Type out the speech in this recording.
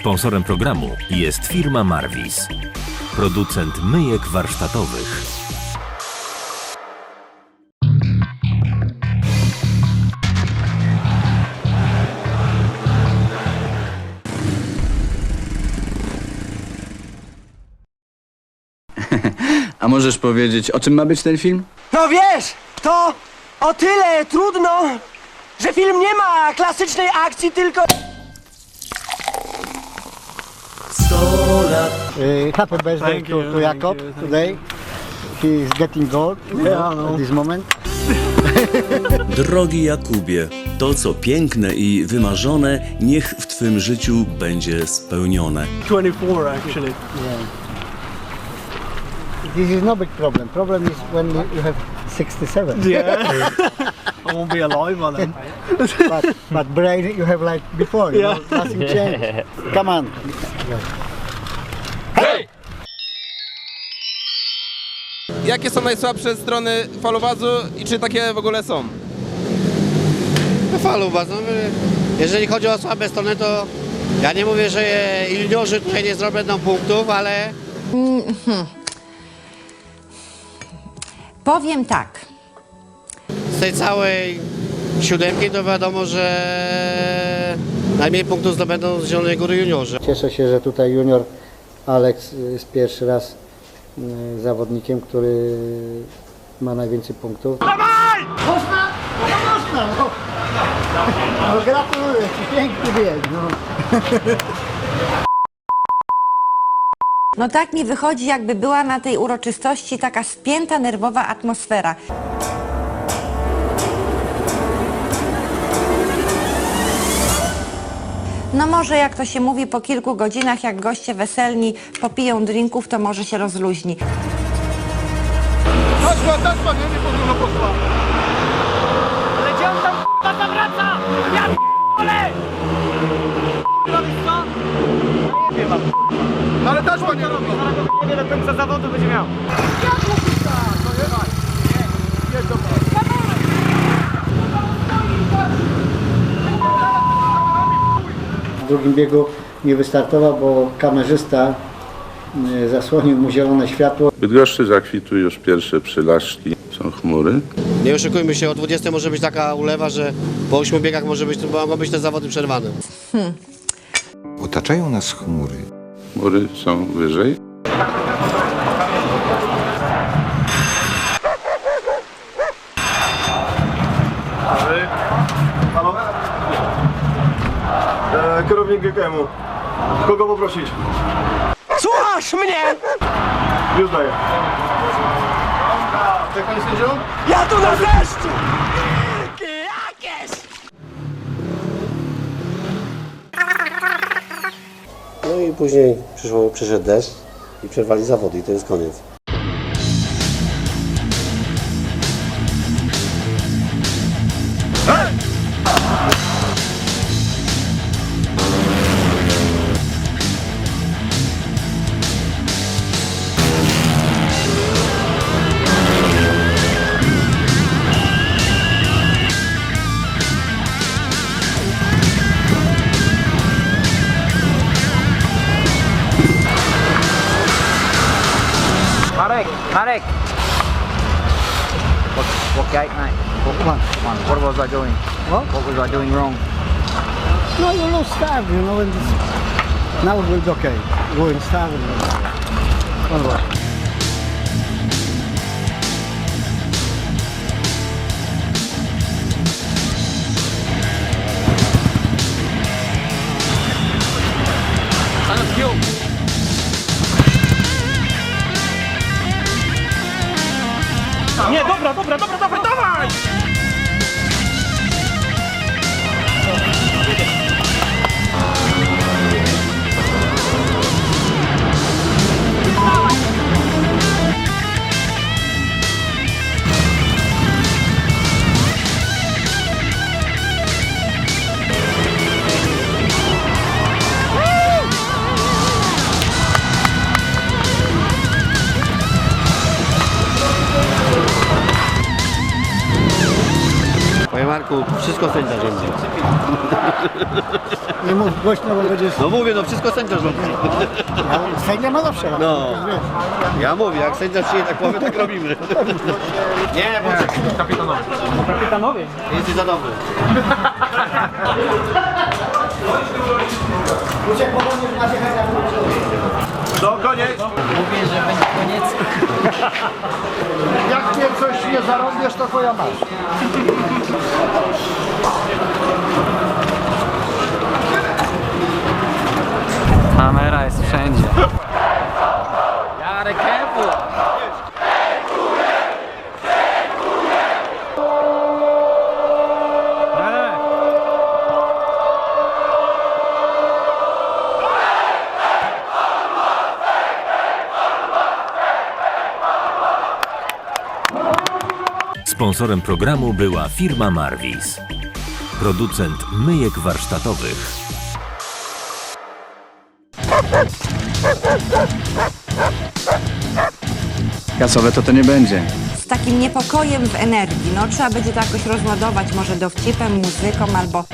Sponsorem programu jest firma Marvis, producent myjek warsztatowych. A możesz powiedzieć, o czym ma być ten film? No wiesz, to o tyle trudno, że film nie ma klasycznej akcji, tylko... Uh, happy birthday to, to Jakob today. He is getting old at this moment. Drogi Jakubie, to co piękne i wymarzone, niech w Twym życiu będzie spełnione. 24 actually. This is no big problem. Problem is when you have 67. Yeah. I won't be alive by then. but, but brain you have like before. You Yeah. know, nothing changed. Come on. Jakie są najsłabsze strony falowazu i czy takie w ogóle są? falu was. No, jeżeli chodzi o słabe strony, to ja nie mówię, że juniorzy tutaj nie zrobią punktów, ale Powiem tak. z tej całej siódemki to wiadomo, że najmniej punktów zdobędą z Zielonej Góry juniorzy. Cieszę się, że tutaj junior Alex jest pierwszy raz zawodnikiem, który ma najwięcej punktów. Dawaj! Można? No można! No. No, gratuluję Ci, piękny bieg. No. No tak mi wychodzi, jakby była na tej uroczystości taka spięta, nerwowa atmosfera. No może jak to się mówi, po kilku godzinach, jak goście weselni popiją drinków, to może się rozluźni. Taśma, taśma, nie, nie powinno poszła. Ale gdzie on tam k***a zawraca? Ja p***ole! K***a, wiesz co? No nie wiem, k***a. Ale taśma nie robi. Zaraz go nie do końca zawodu będzie miał. Jak mu k***a? No nie ma. Nie, nie, dobra. W drugim biegu nie wystartował, bo kamerzysta y, zasłonił mu zielone światło. W Bydgoszczy zakwitują już pierwsze przylaszki, są chmury. Nie oszukujmy się, o 20 może być taka ulewa, że po 8 biegach może być, mogą być te zawody przerwane. Otaczają nas chmury. Chmury są wyżej. Kierownik GKM-u. Kogo poprosić? Słuchasz mnie? Już daję. Jak pan sędzią? Ja tu na deszczu! Wielkie jakieś! No i później przyszło, przyszedł deszcz i przerwali zawody i to jest koniec. Marek, Marek. What, what gate, mate? What one? One. What was I doing? What? What was I doing wrong? No, you lost start, you know, and now it will be okay. Go and start. And, Nie, dobra, dobra, dobra, dobra, dawaj! Marku, wszystko sędzia rządzi. Nie mów głośno, bo będziesz... No mówię, no wszystko sędzia rządzi. Ja, sędzia ma zawsze. No. Ja mówię, jak sędzia przyjdzie tak powie, tak robimy. Nie, bo kapitanowie. Kapitanowie? Jesteś za dobry. Do koniec. Jak mnie coś nie zarąbiesz, to twoja masz. Kamera jest wszędzie. Sponsorem programu była firma Marvis. Producent myjek warsztatowych. Kasowe to to nie będzie. Z takim niepokojem w energii. No trzeba będzie to jakoś rozładować, może dowcipem, muzyką albo